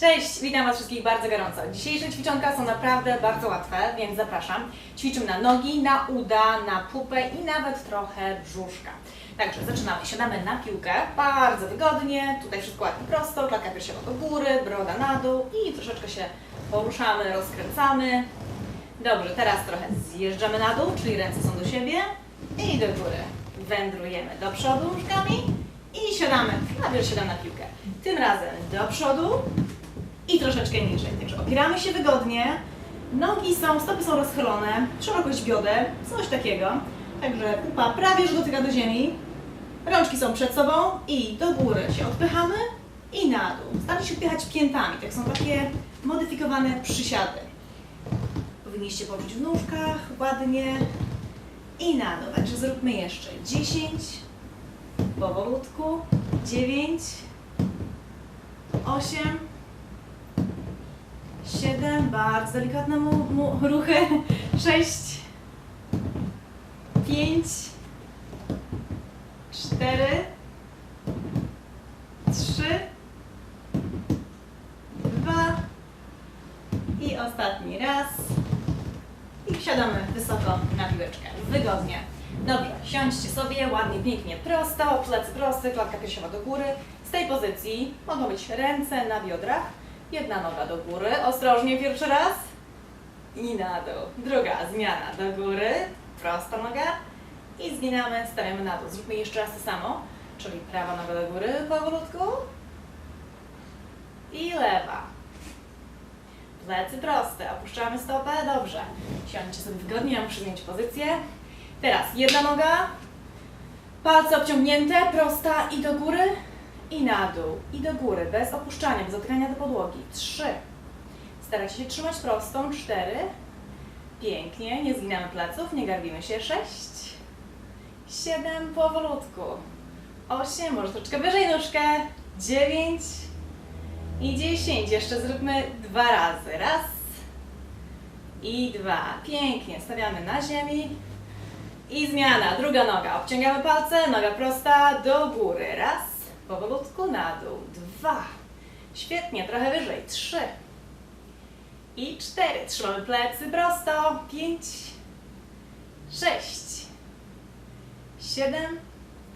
Cześć, witam Was wszystkich bardzo gorąco. Dzisiejsze ćwiczonka są naprawdę bardzo łatwe, więc zapraszam. Ćwiczymy na nogi, na uda, na pupę i nawet trochę brzuszka. Także zaczynamy. Siadamy na piłkę, bardzo wygodnie. Tutaj wszystko ładnie prosto, klatka piersiowa do góry, broda na dół i troszeczkę się poruszamy, rozkręcamy. Dobrze, teraz trochę zjeżdżamy na dół, czyli ręce są do siebie i do góry. Wędrujemy do przodu nóżkami i siadamy, najpierw siadam na piłkę. Tym razem do przodu i troszeczkę niżej. Także opieramy się wygodnie, nogi są, stopy są rozchylone, szerokość bioder, coś takiego. Także pupa prawie że dotyka do ziemi, rączki są przed sobą i do góry się odpychamy i na dół. Starajcie się odpychać piętami, tak są takie modyfikowane przysiady. Powinniście poczuć w nóżkach ładnie i na dół. Także zróbmy jeszcze 10, powolutku, 9, 8, 7, bardzo delikatne mu, mu, ruchy, 6, 5, 4, 3, 2 i ostatni raz. I wsiadamy wysoko na piłeczkę. Wygodnie. Dobrze, siądźcie sobie ładnie, pięknie prosto, plecy proste, klatka piersiowa do góry. Z tej pozycji mogą być ręce na biodrach, jedna noga do góry, ostrożnie pierwszy raz i na dół. Druga zmiana do góry, prosta noga i zginamy, stawiamy na dół. Zróbmy jeszcze raz to samo, czyli prawa noga do góry powolutku i lewa. Plecy proste, opuszczamy stopę, dobrze. Siądźcie sobie wygodnie, ja muszę zmienić pozycję. Teraz jedna noga, palce obciągnięte, prosta i do góry, i na dół, i do góry, bez opuszczania, bez dotykania do podłogi. Trzy. Starajcie się trzymać prostą. Cztery. Pięknie, nie zginamy pleców, nie garbimy się. Sześć. Siedem, powolutku. Osiem, może troszeczkę wyżej nóżkę. Dziewięć. I dziesięć. Jeszcze zróbmy dwa razy. Raz. I dwa. Pięknie. Stawiamy na ziemi. I zmiana. Druga noga. Obciągamy palce. Noga prosta do góry. Raz. Powolutku na dół. Dwa. Świetnie. Trochę wyżej. Trzy. I cztery. Trzymamy plecy prosto. Pięć. Sześć. Siedem.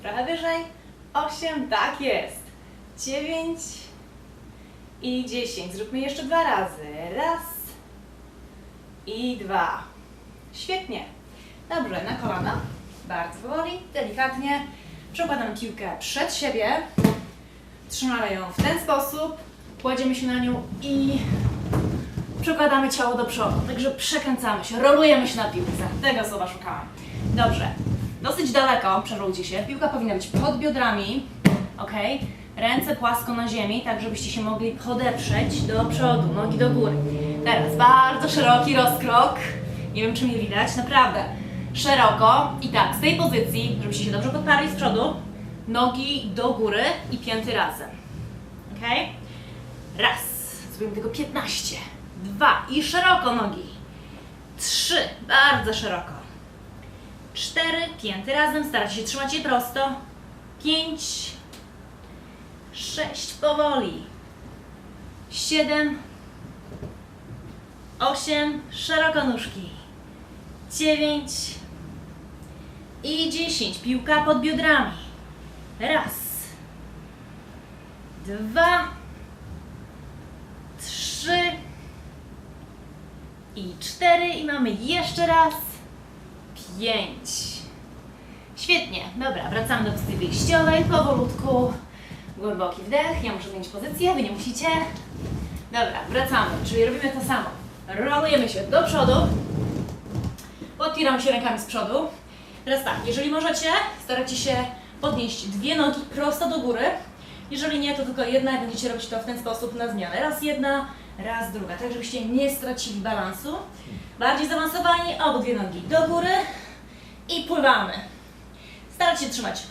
Trochę wyżej. Osiem. Tak jest. Dziewięć. I dziesięć. Zróbmy jeszcze dwa razy. Raz. I dwa. Świetnie. Dobrze, na kolana. Bardzo powoli, delikatnie. Przekładamy piłkę przed siebie. Trzymamy ją w ten sposób. Kładziemy się na nią i przekładamy ciało do przodu. Także przekręcamy się, rolujemy się na piłce. Tego słowa szukałam. Dobrze. Dosyć daleko, przerolujcie się. Piłka powinna być pod biodrami. Ok? Ręce płasko na ziemi, tak żebyście się mogli podeprzeć do przodu, nogi do góry. Teraz bardzo szeroki rozkrok. Nie wiem, czy mnie widać, naprawdę. Szeroko i tak, z tej pozycji, żebyście się dobrze podparli z przodu, nogi do góry i pięty razem. Ok? Raz, zrobimy tego 15. Dwa i szeroko nogi. Trzy, bardzo szeroko. Cztery, pięty razem, starajcie się trzymać je prosto. Pięć, sześć, powoli. Siedem, osiem, szeroko nóżki. Dziewięć i dziesięć. Piłka pod biodrami. Raz, dwa, trzy i cztery. I mamy jeszcze raz pięć. Świetnie. Dobra, wracamy do pozycji wyjściowej. Powolutku. Głęboki wdech. Ja muszę zmienić pozycję, wy nie musicie. Dobra, wracamy. Czyli robimy to samo. Rolujemy się do przodu. Podpieramy się rękami z przodu. Teraz tak, jeżeli możecie, starajcie się podnieść dwie nogi prosto do góry. Jeżeli nie, to tylko jedna i będziecie robić to w ten sposób na zmianę. Raz jedna, raz druga, tak żebyście nie stracili balansu. Bardziej zaawansowani, obydwie nogi do góry i pływamy. Starajcie się trzymać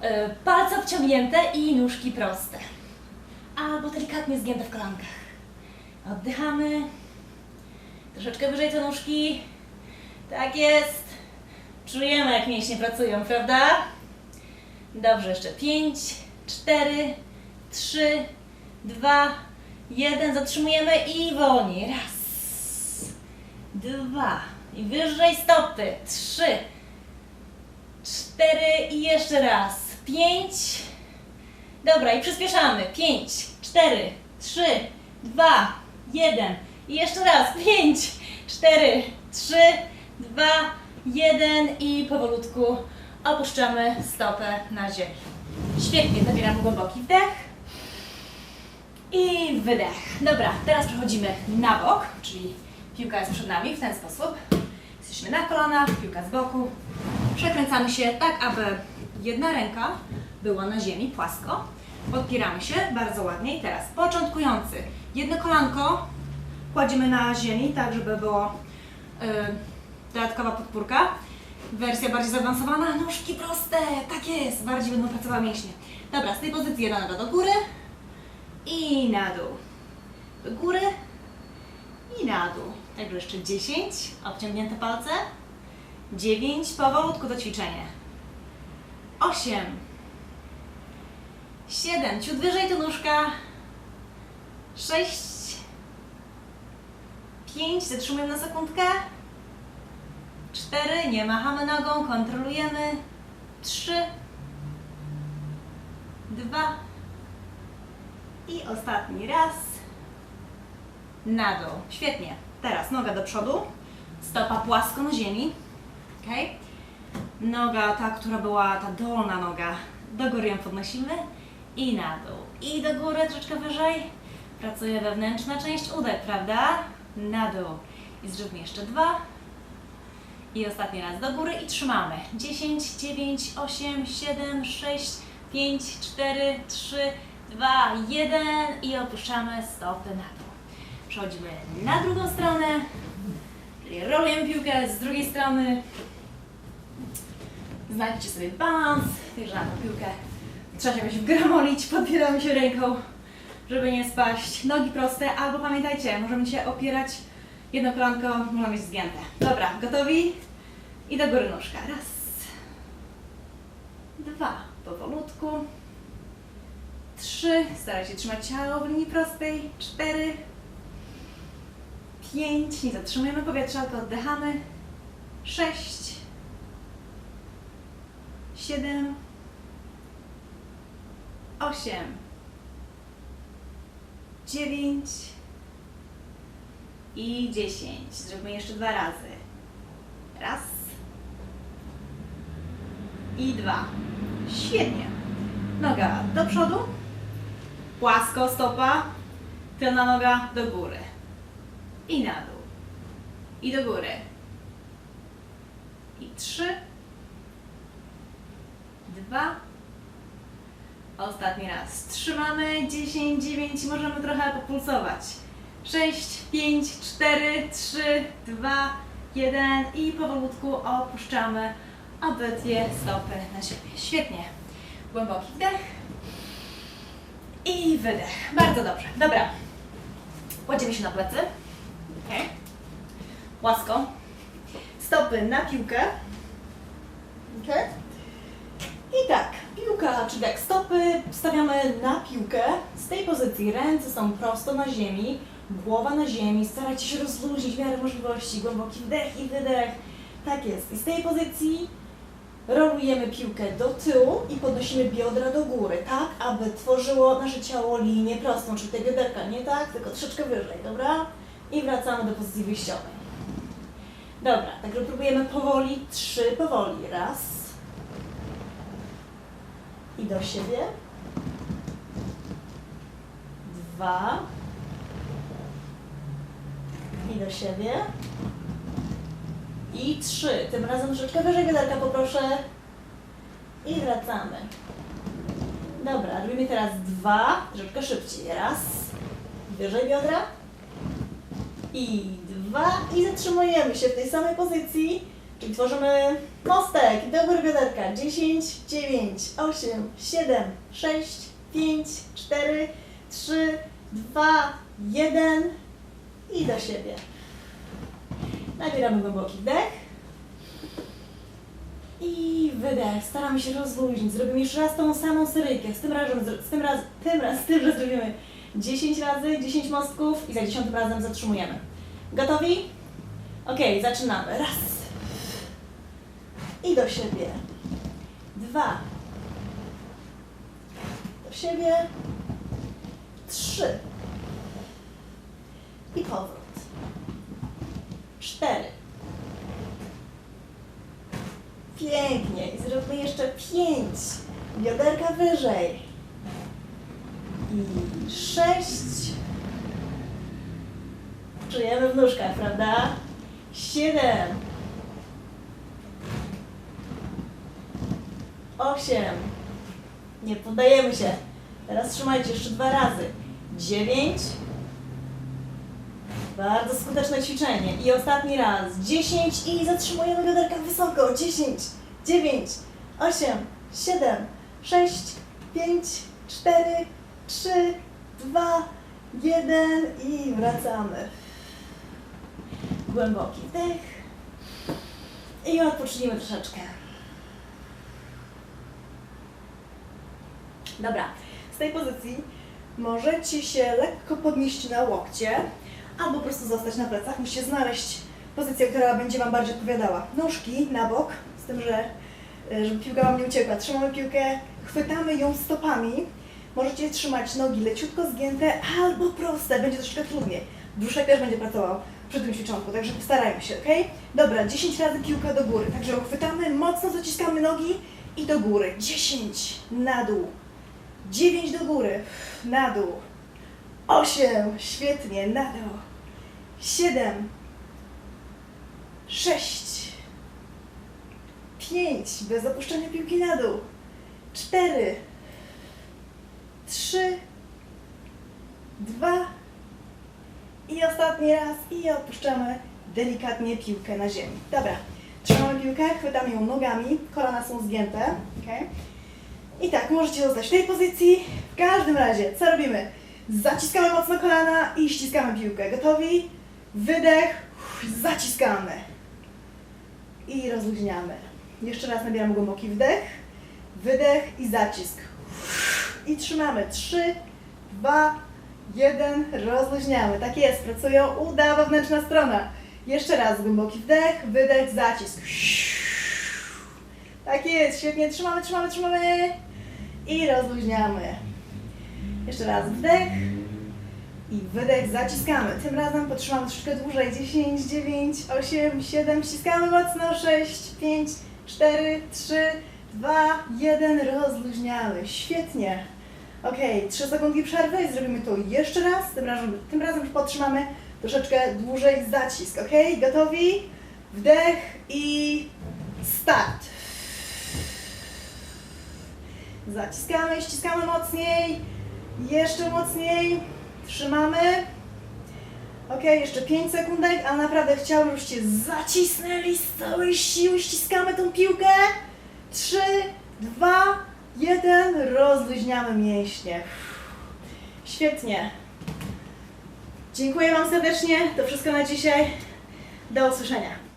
e, palce obciągnięte i nóżki proste. Albo delikatnie zgięte w kolankach. Oddychamy. Troszeczkę wyżej te nóżki. Tak jest. Czujemy, jak mięśnie pracują, prawda? Dobrze, jeszcze 5, 4, 3, 2, jeden, zatrzymujemy i wolniej. Raz, dwa i wyżej stopy. Trzy, cztery i jeszcze raz. Pięć. Dobra, i przyspieszamy. Pięć, cztery, trzy, dwa, jeden. I jeszcze raz. Pięć, cztery, trzy, dwa, jeden i powolutku opuszczamy stopę na ziemię. Świetnie, zabieramy głęboki wdech i wydech. Dobra, teraz przechodzimy na bok, czyli piłka jest przed nami w ten sposób. Jesteśmy na kolanach, piłka z boku. Przekręcamy się tak, aby jedna ręka była na ziemi płasko. Podpieramy się bardzo ładnie. I teraz początkujący. Jedno kolanko kładziemy na ziemi, tak żeby było y, dodatkowa podpórka. Wersja bardziej zaawansowana, nóżki proste, tak jest, bardziej będą pracowały mięśnie. Dobra, z tej pozycji jedna noga do góry i na dół. Do góry i na dół. Także jeszcze 10, obciągnięte palce. 9, powolutku to ćwiczenie. 8, 7, ciut wyżej to nóżka. 6, 5, zatrzymujemy na sekundkę. 4, nie machamy nogą, kontrolujemy. 3, 2 i ostatni raz. Na dół. Świetnie. Teraz noga do przodu, stopa płasko na ziemi. ok? Noga ta, która była ta dolna noga, do góry ją podnosimy i na dół. I do góry troszeczkę wyżej. Pracuje wewnętrzna część udek, prawda? Na dół. I zróbmy jeszcze dwa. I ostatni raz do góry i trzymamy. 10, 9, 8, 7, 6, 5, 4, 3, 2, 1 i opuszczamy stopy na dół. Przechodzimy na drugą stronę, czyli rolujemy piłkę z drugiej strony. Znajdźcie sobie balans, tą piłkę trzeba się jakoś wgramolić, podpieramy się ręką, żeby nie spaść. Nogi proste, albo pamiętajcie, możemy się opierać jedno kolanko, można mieć zgięte. Dobra, gotowi? I do góry nóżka. Raz, dwa, powolutku. Trzy, staraj się trzymać ciało w linii prostej. Cztery, pięć, nie zatrzymujemy powietrza, tylko oddychamy. Sześć, siedem, osiem, dziewięć i dziesięć. Zróbmy jeszcze dwa razy. Raz i dwa. Świetnie. Noga do przodu, płasko stopa, tylna noga do góry i na dół i do góry. I trzy, dwa, ostatni raz. Trzymamy, 10, 9, możemy trochę populsować. 6, 5, 4, 3, 2, 1 i powolutku opuszczamy obydwie stopy na ziemię. Świetnie. Głęboki wdech i wydech. Bardzo dobrze. Dobra. Kładziemy się na plecy. Okay. Łasko. Stopy na piłkę. Ok. I tak, piłka, czyli jak stopy stawiamy na piłkę. Z tej pozycji ręce są prosto na ziemi, głowa na ziemi. Starajcie się rozluźnić w miarę możliwości. Głęboki wdech i wydech. Tak jest. I z tej pozycji rolujemy piłkę do tyłu i podnosimy biodra do góry, tak, aby tworzyło nasze ciało linię prostą, czyli te bioderka nie tak, tylko troszeczkę wyżej, dobra? I wracamy do pozycji wyjściowej. Dobra, także próbujemy powoli, trzy, powoli, raz. I do siebie. Dwa. I do siebie. I trzy. Tym razem troszeczkę wyżej bioderka poproszę. I wracamy. Dobra, robimy teraz dwa, troszeczkę szybciej. Raz, wyżej biodra. I dwa. I zatrzymujemy się w tej samej pozycji. Czyli tworzymy mostek do góry bioderka. 10, 9, 8, 7, 6, 5, 4, 3, 2, 1 i do siebie. Nabieramy głęboki wdech. I wydech. Staramy się rozluźnić. Zrobimy jeszcze raz tą samą seryjkę. Z tym razem, z tym raz, tym raz, tym, że zrobimy 10 razy, 10 mostków i za 10 razem zatrzymujemy. Gotowi? Ok, zaczynamy. Raz. I do siebie. Dwa. Do siebie. Trzy. Powrót. Cztery. Pięknie. I zróbmy jeszcze pięć. Bioderka wyżej. I sześć. Czujemy w nóżkach, prawda? Siedem. Osiem. Nie poddajemy się. Teraz trzymajcie jeszcze dwa razy. Dziewięć. Bardzo skuteczne ćwiczenie. I ostatni raz. 10 i zatrzymujemy bioderka wysoko. 10, 9, 8, 7, 6, 5, 4, 3, 2, 1 i wracamy. Głęboki wdech. I odpocznijmy troszeczkę. Dobra, z tej pozycji możecie się lekko podnieść na łokcie albo po prostu zostać na plecach. Musicie znaleźć pozycję, która będzie Wam bardziej odpowiadała. Nóżki na bok, z tym, że e, żeby piłka Wam nie uciekła. Trzymamy piłkę, chwytamy ją stopami. Możecie trzymać nogi leciutko zgięte albo proste, będzie troszkę trudniej. Brzuszek też będzie pracował przy tym ćwiczonku, także postarajmy się, ok? Dobra, 10 razy piłka do góry, także uchwytamy, mocno zaciskamy nogi i do góry. 10 na dół. 9 do góry, na dół. 8, świetnie, na dół. 7, 6, 5, bez opuszczenia piłki na dół. 4, 3, 2 i ostatni raz i opuszczamy delikatnie piłkę na ziemi. Dobra, trzymamy piłkę, chwytamy ją nogami, kolana są zgięte, ok? I tak, możecie zostać w tej pozycji. W każdym razie, co robimy? Zaciskamy mocno kolana i ściskamy piłkę. Gotowi? Wydech, zaciskamy. I rozluźniamy. Jeszcze raz nabieramy głęboki wdech, wydech i zacisk. I trzymamy. 3, 2, 1. Rozluźniamy. Tak jest, pracują uda wewnętrzna strona. Jeszcze raz głęboki wdech, wydech, zacisk. Tak jest, świetnie. Trzymamy, trzymamy, trzymamy. I rozluźniamy. Jeszcze raz wdech i wydech, zaciskamy. Tym razem potrzymamy troszeczkę dłużej. 10, 9, 8, 7, ściskamy mocno. 6, 5, 4, 3, 2, 1, rozluźniamy. Świetnie. Ok, 3 sekundki przerwy i zrobimy to jeszcze raz. Tym razem, tym razem podtrzymamy troszeczkę dłużej zacisk. Ok, gotowi? Wdech i start. Zaciskamy, ściskamy mocniej. Jeszcze mocniej. Trzymamy. Ok, jeszcze 5 sekundek, ale naprawdę chciałabym, żebyście zacisnęli z całej siły. Ściskamy tą piłkę. 3, 2, 1. Rozluźniamy mięśnie. Świetnie. Dziękuję Wam serdecznie. To wszystko na dzisiaj. Do usłyszenia.